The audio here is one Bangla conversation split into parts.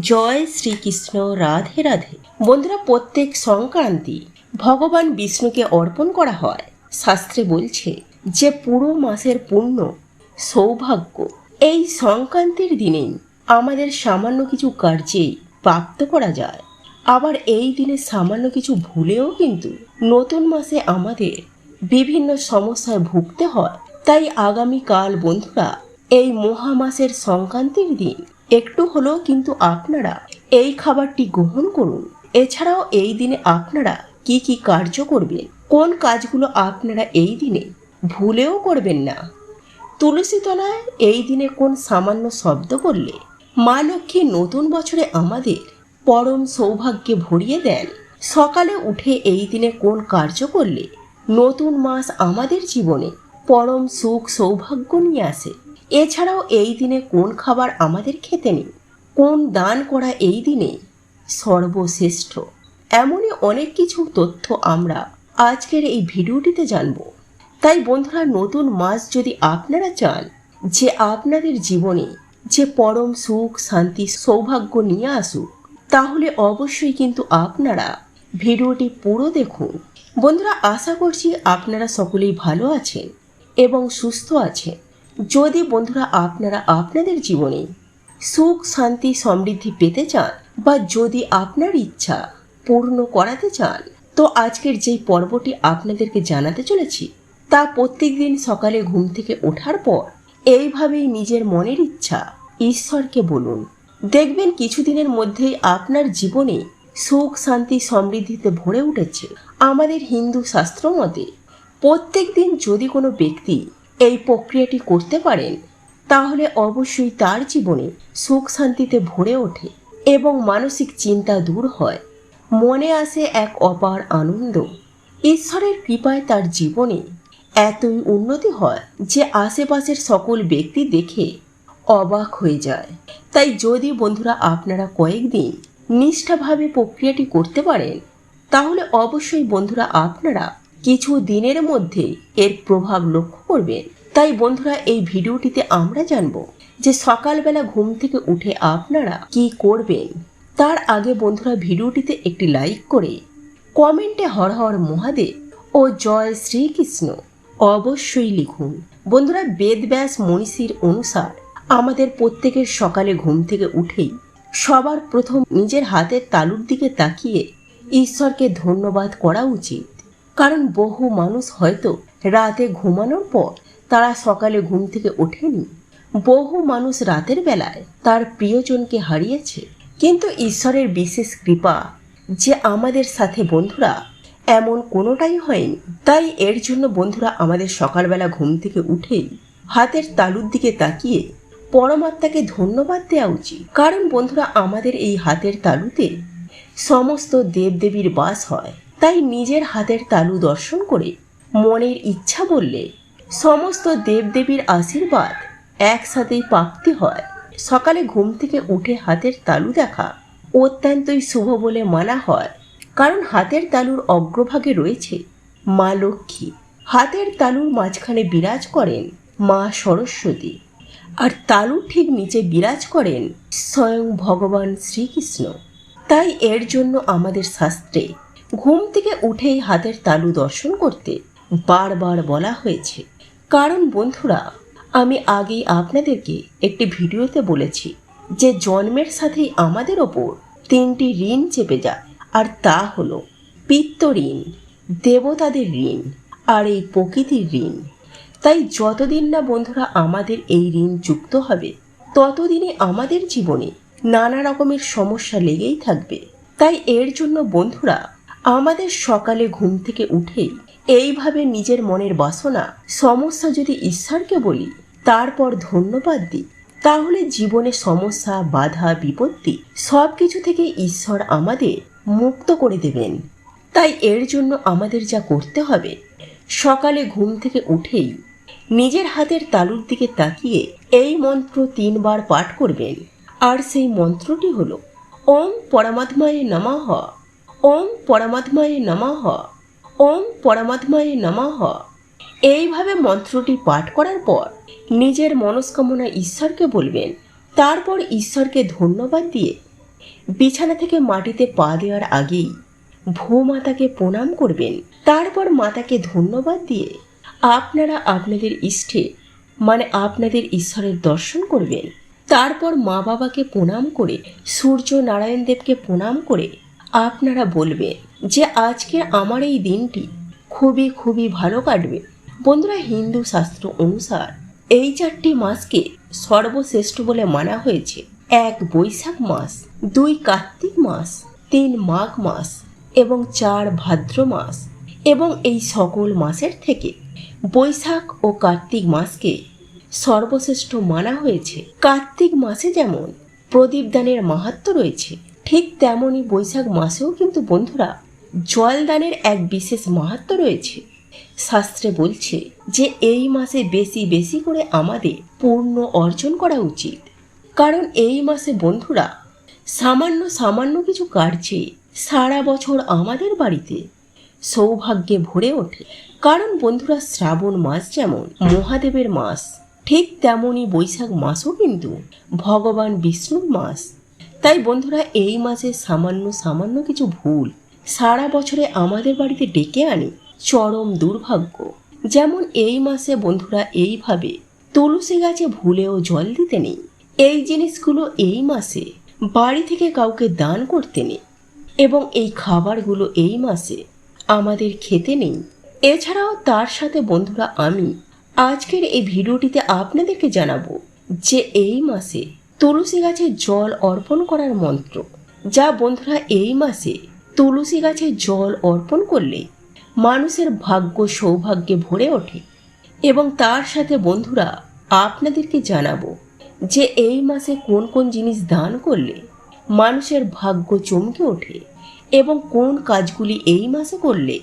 জয় শ্রীকৃষ্ণ, রাধে রাধে। বন্ধুরা, প্রত্যেক সংক্রান্তি ভগবান বিষ্ণুকে অর্পণ করা হয়। শাস্ত্রে বলছে যে, পুরো মাসের পূর্ণ সৌভাগ্য, এই সংক্রান্তির দিনেই আমাদের সামান্য কিছু কার্যেই প্রাপ্ত করা যায়। আবার এই দিনে সামান্য কিছু ভুলেও কিন্তু নতুন মাসে আমাদের বিভিন্ন সমস্যায় ভুগতে হয়। তাই আগামীকাল বন্ধুরা, এই মহামাসের সংক্রান্তির দিন একটু হলেও কিন্তু আপনারা এই খাবারটি গ্রহণ করুন। এছাড়াও এই দিনে আপনারা কি কি কার্য করবেন? কোন কাজগুলো আপনারা এই দিনে ভুলেও করবেন না? তুলসী তলায় এই দিনে কোন সামান্য শব্দ করলে মা লক্ষ্মী নতুন বছরে আমাদের পরম সৌভাগ্যে ভরিয়ে দেন? সকালে উঠে এই দিনে কোন কার্য করলে নতুন মাস আমাদের জীবনে পরম সুখ সৌভাগ্য নিয়ে আসে? এছাড়াও এই দিনে কোন খাবার আমাদের খেতে নেই? কোন দান করা এই দিনে সর্বশ্রেষ্ঠ? এমনই অনেক কিছু তথ্য আমরা আজকের এই ভিডিওটিতে জানব। তাই বন্ধুরা, নতুন মাস যদি আপনারা চান যে আপনাদের জীবনে যে পরম সুখ, শান্তি, সৌভাগ্য নিয়ে আসুক, তাহলে অবশ্যই কিন্তু আপনারা ভিডিওটি পুরো দেখুন। বন্ধুরা, আশা করছি আপনারা সকলেই ভালো আছেন এবং সুস্থ আছেন। যদি বন্ধুরা আপনারা আপনাদের জীবনে সুখ, শান্তি, সমৃদ্ধি পেতে চান বা যদি আপনার ইচ্ছা পূর্ণ করাতে চান, তো আজকের যেই পর্বটি আপনাদেরকে জানাতে চলেছি, তা প্রত্যেক দিন সকালে ঘুম থেকে ওঠার পর এইভাবেই নিজের মনের ইচ্ছা ঈশ্বরকে বলুন। দেখবেন কিছুদিনের মধ্যেই আপনার জীবনে সুখ, শান্তি, সমৃদ্ধিতে ভরে উঠেছে। আমাদের হিন্দু শাস্ত্র মতে প্রত্যেক দিন যদি কোনো ব্যক্তি এই প্রক্রিয়াটি করতে পারেন, তাহলে অবশ্যই তার জীবনে সুখ শান্তিতে ভরে ওঠে এবং মানসিক চিন্তা দূর হয়। মনে আসে এক অপার আনন্দ। ঈশ্বরের কৃপায় তার জীবনে এতই উন্নতি হয় যে আশেপাশের সকল ব্যক্তি দেখে অবাক হয়ে যায়। তাই যদি বন্ধুরা আপনারা কয়েকদিন নিষ্ঠাভাবে প্রক্রিয়াটি করতে পারেন, তাহলে অবশ্যই বন্ধুরা আপনারা কিছু দিনের মধ্যে এর প্রভাব লক্ষ্য করবেন। তাই বন্ধুরা, এই ভিডিওটিতে আমরা জানব যে সকালবেলা ঘুম থেকে উঠে আপনারা কি করবেন। তার আগে বন্ধুরা, ভিডিওটিতে একটি লাইক করে কমেন্টে হর হর মহাদেব ও জয় শ্রীকৃষ্ণ অবশ্যই লিখুন। বন্ধুরা বেদব্যাস মনীষীর অনুসার আমাদের প্রত্যেকের সকালে ঘুম থেকে উঠেই সবার প্রথম নিজের হাতের তালুর দিকে তাকিয়ে ঈশ্বরকে ধন্যবাদ করা উচিত। কারণ বহু মানুষ হয়তো রাতে ঘুমানোর পর তারা সকালে ঘুম থেকে ওঠেনি। বহু মানুষ রাতের বেলায় তার প্রিয়জনকে হারিয়েছে। কিন্তু ঈশ্বরের বিশেষ কৃপা যে আমাদের সাথে বন্ধুরা এমন কোনোটাই হয়নি। তাই এর জন্য বন্ধুরা আমাদের সকালবেলা ঘুম থেকে উঠেই হাতের তালুর দিকে তাকিয়ে পরমাত্মাকে ধন্যবাদ দেওয়া উচিত। কারণ বন্ধুরা, আমাদের এই হাতের তালুতে সমস্ত দেবদেবীর বাস হয়। তাই নিজের হাতের তালু দর্শন করে মনের ইচ্ছা বললে সমস্ত দেবদেবীর আশীর্বাদ একসাথেই প্রাপ্তি হয়। সকালে ঘুম থেকে উঠে হাতের তালু দেখা অত্যন্তই শুভ বলে মানা হয়, কারণ হাতের তালুর অগ্রভাগে রয়েছে মা লক্ষ্মী। হাতের তালুর মাঝখানে বিরাজ করেন মা সরস্বতী, আর তালুর ঠিক নিচে বিরাজ করেন স্বয়ং ভগবান শ্রীকৃষ্ণ। তাই এর জন্য আমাদের শাস্ত্রে ঘুম থেকে উঠেই হাতের তালু দর্শন করতে বারবার বলা হয়েছে। কারণ বন্ধুরা, আমি আগেই আপনাদেরকে একটি ভিডিওতে বলেছি যে জন্মের সাথেই আমাদের ওপর তিনটি ঋণ চেপে যায়, আর তা হলো পিত্ত ঋণ, দেবতাদের ঋণ, আর এই প্রকৃতির ঋণ। তাই যতদিন না বন্ধুরা আমাদের এই ঋণ যুক্ত হবে ততদিনে আমাদের জীবনে নানা রকমের সমস্যা লেগেই থাকবে। তাই এর জন্য বন্ধুরা, আমাদের সকালে ঘুম থেকে উঠেই এইভাবে নিজের মনের বাসনা সমস্যা যদি ঈশ্বরকে বলি, তারপর ধন্যবাদ দিই। তাহলে জীবনে সমস্যা, বাধা, বিপত্তি সব কিছু থেকে ঈশ্বর আমাদের মুক্ত করে দেবেন। তাই এর জন্য আমাদের যা করতে হবে, সকালে ঘুম থেকে উঠেই নিজের হাতের তালুর দিকে তাকিয়ে এই মন্ত্র তিনবার পাঠ করবেন। আর সেই মন্ত্রটি হল, ওম পরমাত্মায় নমঃ। ওম পরমাত্মায় নমঃ। ওম পরমাত্মায় নমঃ। এইভাবে মন্ত্রটি পাঠ করার পর নিজের মনস্কামনা ঈশ্বরকে বলবেন, তারপর ঈশ্বরকে ধন্যবাদ দিয়ে বিছানা থেকে মাটিতে পা দেওয়ার আগেই ভূমাতাকে প্রণাম করবেন। তারপর মাতাকে ধন্যবাদ দিয়ে আপনারা আপনাদের ইষ্টে মানে আপনাদের ঈশ্বরের দর্শন করবেন। তারপর মা বাবাকে প্রণাম করে সূর্য নারায়ণ দেবকে প্রণাম করে আপনারা বলবে যে আজকে আমার এই দিনটি খুবই খুবই ভালো কাটবে। বন্ধুরা, হিন্দু শাস্ত্র অনুসার এই চারটি মাসকে সর্বশ্রেষ্ঠ বলে মানা হয়েছে। এক বৈশাখ মাস, দুই কার্তিক মাস, তিন মাঘ মাস এবং চার ভাদ্র মাস এবং এই সকল মাসের থেকে বৈশাখ ও কার্তিক মাসকে সর্বশ্রেষ্ঠ মানা হয়েছে। কার্তিক মাসে যেমন প্রদীপদানের মাহাত্ম রয়েছে ঠিক তেমনই বৈশাখ মাসেও কিন্তু বন্ধুরা জলদানের এক বিশেষ মাহাত্ম রয়েছে। শাস্ত্রে বলছে যে এই মাসে বেশি বেশি করে আমাদের পূর্ণ অর্জন করা উচিত। কারণ এই মাসে বন্ধুরা সামান্য সামান্য কিছু কার্যে সারা বছর আমাদের বাড়িতে সৌভাগ্যে ভরে ওঠে। কারণ বন্ধুরা শ্রাবণ মাস যেমন মহাদেবের মাস, ঠিক তেমনই বৈশাখ মাসও কিন্তু ভগবান বিষ্ণুর মাস। তাই বন্ধুরা, এই মাসে সামান্য সামান্য কিছু ভুল সারা বছরে আমাদের বাড়িতে ডেকে আনে চরম দুর্ভাগ্য। যেমন এই মাসে বন্ধুরা এইভাবে তুলসী গাছে ভুলেও জল দিতে নেই। এই জিনিসগুলো এই মাসে বাড়ি থেকে কাউকে দান করতে নেই। এবং এই খাবারগুলো এই মাসে আমাদের খেতে নেই। এছাড়াও তার সাথে বন্ধুরা আমি আজকের এই ভিডিওটিতে আপনাদেরকে জানাব যে এই মাসে তুলসী গাছে জল অর্পণ করার মন্ত্র। যা বন্ধুরা এই মাসে তুলসী গাছে জল অর্পণ করলে মানুষের ভাগ্য সৌভাগ্যে ভরে ওঠে। এবং তার সাথে বন্ধুরা, আপনাদেরকে জানাব যে এই মাসে কোন কোন জিনিস দান করলে মানুষের ভাগ্য চমকে ওঠে এবং কোন কাজগুলি এই মাসে করলে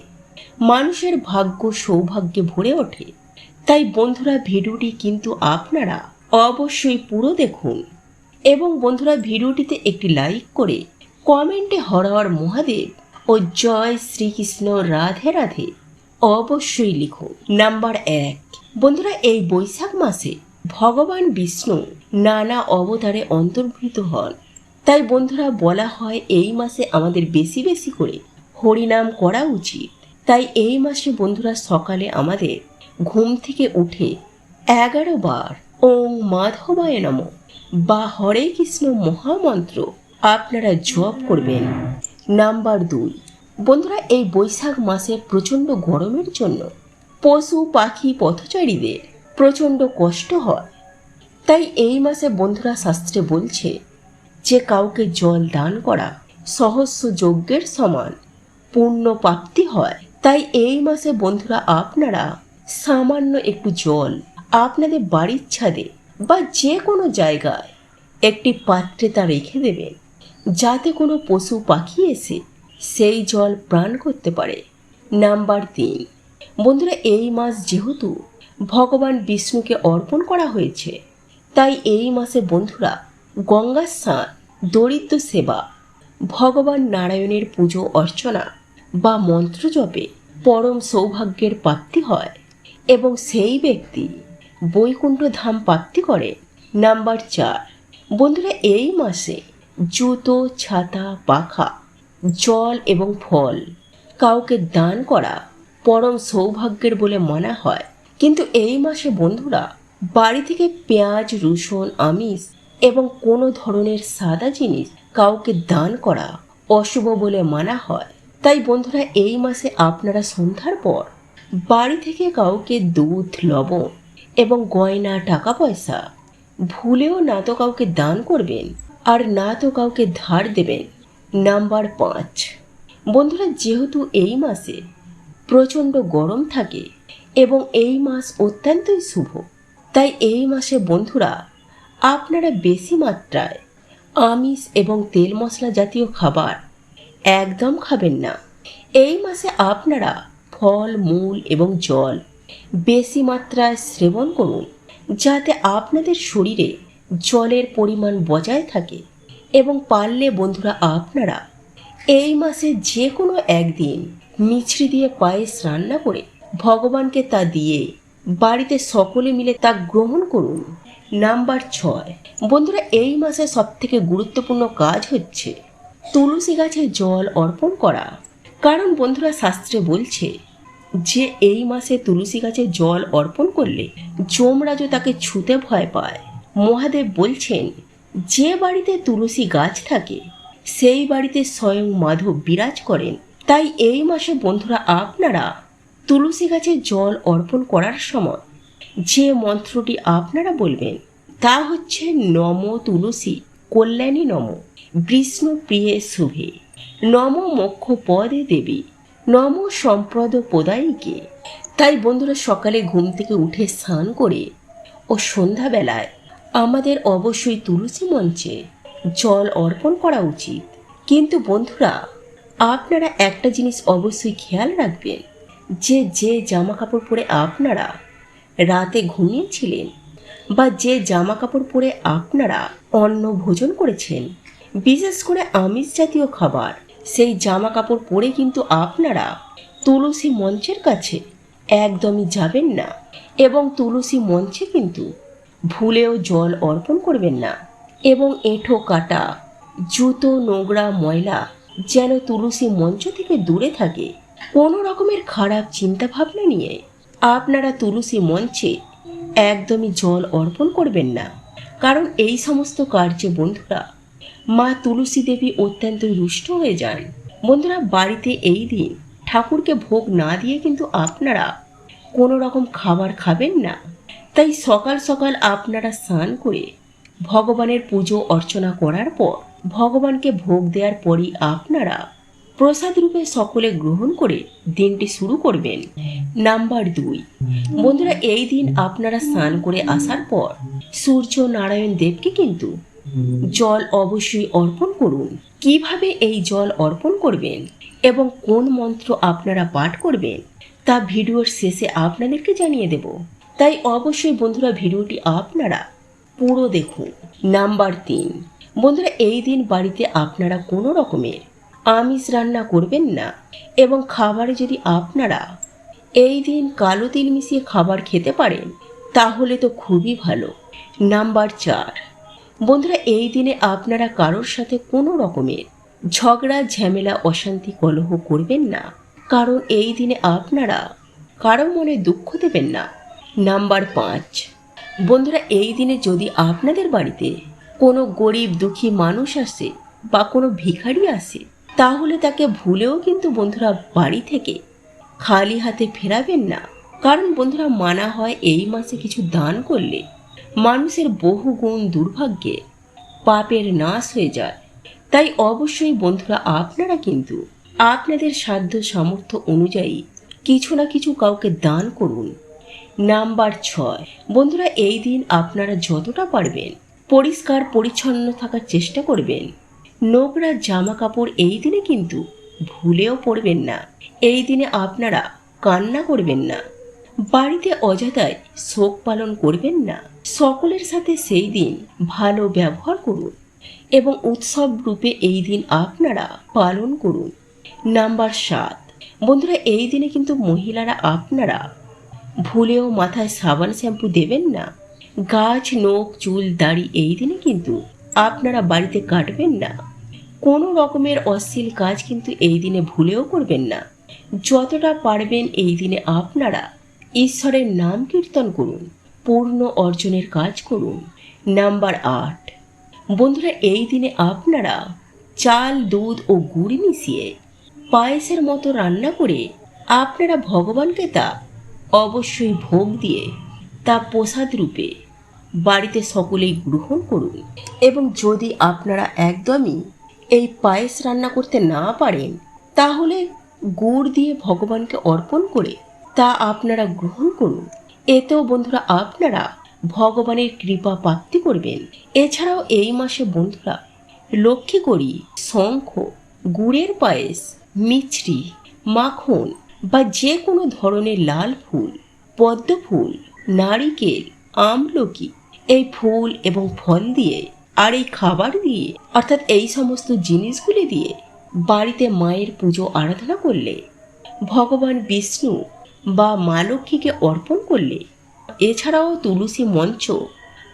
মানুষের ভাগ্য সৌভাগ্যে ভরে ওঠে। তাই বন্ধুরা, ভিডিওটি কিন্তু আপনারা অবশ্যই পুরো দেখুন। এবং বন্ধুরা ভিডিওটিতে একটি লাইক করে কমেন্টে হরহর মহাদেব ও জয় শ্রীকৃষ্ণ রাধে রাধে অবশ্যই লিখো। নাম্বার এক। বন্ধুরা, এই বৈশাখ মাসে ভগবান বিষ্ণু নানা অবতারে অন্তর্ভুক্ত হন। তাই বন্ধুরা, বলা হয় এই মাসে আমাদের বেশি বেশি করে হরিনাম করা উচিত। তাই এই মাসে বন্ধুরা, সকালে আমাদের ঘুম থেকে উঠে এগারো বার ওং মাধবায় নম। বা হরে কৃষ্ণ মহামন্ত্র আপনারা জপ করবেন। নাম্বার দুই। বন্ধুরা, এই বৈশাখ মাসে প্রচণ্ড গরমের জন্য পশু, পাখি, পথচারীদের প্রচণ্ড কষ্ট হয়। তাই এই মাসে বন্ধুরা শাস্ত্রে বলছে, যে কাউকে জল দান করা সহস্র যজ্ঞের সমান পূর্ণ প্রাপ্তি হয়। তাই এই মাসে বন্ধুরা আপনারা সামান্য একটু জল আপনাদের বাড়ির ছাদে বা যে কোনো জায়গায় একটি পাত্রে তা রেখে দেবেন যাতে কোনো পশু পাখি এসে সেই জল প্রাণ করতে পারে। নাম্বার তিন, বন্ধুরা, এই মাস যেহেতু ভগবান বিষ্ণুকে অর্পণ করা হয়েছে, তাই এই মাসে বন্ধুরা গঙ্গা স্নান, দরিদ্র সেবা, ভগবান নারায়ণের পুজো অর্চনা বা মন্ত্র জপে পরম সৌভাগ্যের প্রাপ্তি হয় এবং সেই ব্যক্তি বৈকুণ্ঠ ধাম প্রাপ্তি করে। নাম্বার চার। বন্ধুরা, এই মাসে জুতো, ছাতা, পাখা, জল এবং ফল কাউকে দান করা পরম সৌভাগ্যের বলে মানা হয়। কিন্তু এই মাসে বন্ধুরা, বাড়ি থেকে পেঁয়াজ, রসুন, আমিষ এবং কোনো ধরনের সাদা জিনিস কাউকে দান করা অশুভ বলে মানা হয়। তাই বন্ধুরা, এই মাসে আপনারা সন্ধ্যার পর বাড়ি থেকে কাউকে দুধ, লবণ এবং গয়না টাকা পয়সা ভুলেও না তো কাউকে দান করবেন, আর না তো কাউকে ধার দেবেন। নাম্বার পাঁচ। বন্ধুরা, যেহেতু এই মাসে প্রচণ্ড গরম থাকে এবং এই মাস অত্যন্তই শুভ, তাই এই মাসে বন্ধুরা, আপনারা বেশি মাত্রায় আমিষ এবং তেল মশলা জাতীয় খাবার একদম খাবেন না। এই মাসে আপনারা ফল, মূল এবং জল বেশি মাত্রায় সেবন করুন, যাতে আপনাদের শরীরে জলের পরিমাণ বজায় থাকে এবং পারলে বন্ধুরা আপনারা এই মাসে যে কোনো একদিন মিছরি দিয়ে পায়েস রান্না করে ভগবানকে তা দিয়ে বাড়িতে সকলে মিলে তা গ্রহণ করুন। নাম্বার ছয়। বন্ধুরা, এই মাসে সব থেকে গুরুত্বপূর্ণ কাজ হচ্ছে তুলসী গাছে জল অর্পণ করা। কারণ বন্ধুরা, শাস্ত্রে বলছে যে এই মাসে তুলসী গাছে জল অর্পণ করলে যমরাজও তাকে ছুতে ভয় পায়। মহাদেব বলছেন, যে বাড়িতে তুলসী গাছ থাকে, সেই বাড়িতে স্বয়ং মাধব বিরাজ করেন। তাই এই মাসে বন্ধুরা আপনারা তুলসী গাছে জল অর্পণ করার সময় যে মন্ত্রটি আপনারা বলবেন, তা হচ্ছে নম তুলসী কল্যাণী নম বিষ্ণু প্রিয়ে শুভে। নম মোক্ষ পদে দেবী নম সম্প্রদ পদায়ীকে। তাই বন্ধুরা সকালে ঘুম থেকে উঠে স্নান করে ও সন্ধ্যাবেলায় আমাদের অবশ্যই তুলসী মঞ্চে জল অর্পণ করা উচিত। কিন্তু বন্ধুরা, আপনারা একটা জিনিস অবশ্যই খেয়াল রাখবেন, যে যে জামা কাপড় পরে আপনারা রাতে ঘুমিয়েছিলেন বা যে জামা কাপড় পরে আপনারা অন্ন ভোজন করেছেন, বিশেষ করে আমিষ জাতীয় খাবার সেই জামা কাপড় পরে কিন্তু আপনারা তুলসী মঞ্চের কাছে একদমই যাবেন না এবং তুলসী মঞ্চে কিন্তু ভুলেও জল অর্পণ করবেন না এবং এঁঠো কাটা, জুতো, নোংরা ময়লা যেন তুলসী মঞ্চ থেকে দূরে থাকে। কোনো রকমের খারাপ চিন্তা ভাবনা নিয়ে আপনারা তুলসী মঞ্চে একদমই জল অর্পণ করবেন না। কারণ এই সমস্ত কার্যে বন্ধুরা মা তুলসী দেবী অত্যন্তই রুষ্ট হয়ে যান। বন্ধুরা, বাড়িতে এই দিন ঠাকুরকে ভোগ না দিয়ে কিন্তু আপনারা কোনো রকম খাবার খাবেন না। তাই সকাল সকাল আপনারা স্নান করে ভগবানের পুজো অর্চনা করার পর ভগবানকে ভোগ দেওয়ার পরই আপনারা প্রসাদ রূপে সকলে গ্রহণ করে দিনটি শুরু করবেন। নাম্বার দুই। বন্ধুরা, এই দিন আপনারা স্নান করে আসার পর সূর্য নারায়ণ দেবকে কিন্তু জল অবশ্যই অর্পণ করুন। কীভাবে এই জল অর্পণ করবেন এবং কোন মন্ত্র আপনারা পাঠ করবেন, তা ভিডিওর শেষে আপনাদেরকে জানিয়ে দেব। তাই অবশ্যই বন্ধুরা ভিডিওটি আপনারা পুরো দেখুন। নাম্বার তিন, বন্ধুরা এই দিন বাড়িতে আপনারা কোনো রকমের আমিষ রান্না করবেন না এবং খাবারে যদি আপনারা এই দিন কালো তিল মিশিয়ে খাবার খেতে পারেন, তাহলে তো খুবই ভালো। নাম্বার চার বন্ধুরা, এই দিনে আপনারা কারোর সাথে কোনো রকমের ঝগড়া, ঝামেলা, অশান্তি, কলহ করবেন না। কারণ এই দিনে আপনারা কারও মনে দুঃখ দেবেন না। নাম্বার পাঁচ। বন্ধুরা, এই দিনে যদি আপনাদের বাড়িতে কোনো গরিব, দুঃখী মানুষ আসে বা কোনো ভিখারি আসে, তাহলে তাকে ভুলেও কিন্তু বন্ধুরা বাড়ি থেকে খালি হাতে ফেরাবেন না। কারণ বন্ধুরা, মানা হয় এই মাসে কিছু দান করলে মানুষের বহু গুণ দুর্ভাগ্যে পাপের নাশ হয়ে যায়। তাই অবশ্যই বন্ধুরা আপনারা কিন্তু আপনাদের সাধ্য সামর্থ্য অনুযায়ী কিছু না কিছু কাউকে দান করুন। নাম্বার ছয়। বন্ধুরা, এই দিন আপনারা যতটা পারবেন পরিষ্কার পরিচ্ছন্ন থাকার চেষ্টা করবেন। নোংরা জামা কাপড় এই দিনে কিন্তু ভুলেও পরবেন না। এই দিনে আপনারা কান্না করবেন না। বাড়িতে অযথায় শোক পালন করবেন না। সকলের সাথে সেই দিন ভালো ব্যবহার করুন এবং উৎসব রূপে এই দিন আপনারা পালন করুন। নাম্বার সাত। বন্ধুরা, এই দিনে কিন্তু মহিলারা আপনারা ভুলেও মাথায় সাবান শ্যাম্পু দেবেন না। গাছ, নখ, চুল, দাড়ি এই দিনে কিন্তু আপনারা বাড়িতে কাটবেন না। কোনো রকমের অশ্লীল কাজ কিন্তু এই দিনে ভুলেও করবেন না। যতটা পারবেন এই দিনে আপনারা ঈশ্বরের নাম কীর্তন করুন, পূর্ণ অর্জনের কাজ করুন। নাম্বার আট। বন্ধুরা, এই দিনে আপনারা চাল, দুধ ও গুড় মিশিয়ে পায়েসের মতো রান্না করে আপনারা ভগবানকে তা অবশ্যই ভোগ দিয়ে তা প্রসাদ রূপে বাড়িতে সকলেই গ্রহণ করুন। এবং যদি আপনারা একদমই এই পায়েস রান্না করতে না পারেন, তাহলে গুড় দিয়ে ভগবানকে অর্পণ করে তা আপনারা গ্রহণ করুন। এতেও বন্ধুরা আপনারা ভগবানের কৃপা প্রাপ্তি করবেন। এছাড়াও এই মাসে বন্ধুরা লক্ষ্মী করি, শঙ্খ, গুড়ের পায়েস, মিছরি, মাখন বা যে কোনো ধরনের লাল ফুল, পদ্ম ফুল, নারিকেল, আমলকি এই ফুল এবং ফল দিয়ে আর এই খাবার দিয়ে অর্থাৎ এই সমস্ত জিনিসগুলি দিয়ে বাড়িতে মায়ের পুজো আরাধনা করলে ভগবান বিষ্ণু বা মা লক্ষ্মীকে অর্পণ করলে? এছাড়াও তুলসী মঞ্চ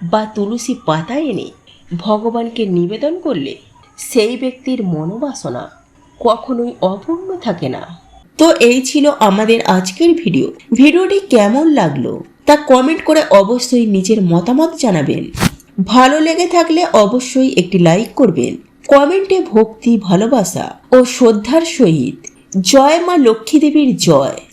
বা তুলসী পাতা এনে ভগবানকে নিবেদন করলে সেই ব্যক্তির মনোবাসনা কখনোই অপূর্ণ থাকে না। তো এই ছিল আমাদের আজকের ভিডিও। ভিডিওটি কেমন লাগল তা কমেন্ট করে অবশ্যই নিজের মতামত জানাবেন। ভালো লেগে থাকলে অবশ্যই একটি লাইক করবেন। কমেন্টে ভক্তি, ভালোবাসা ও শ্রদ্ধার সহিত জয় মা লক্ষ্মী দেবীর জয়।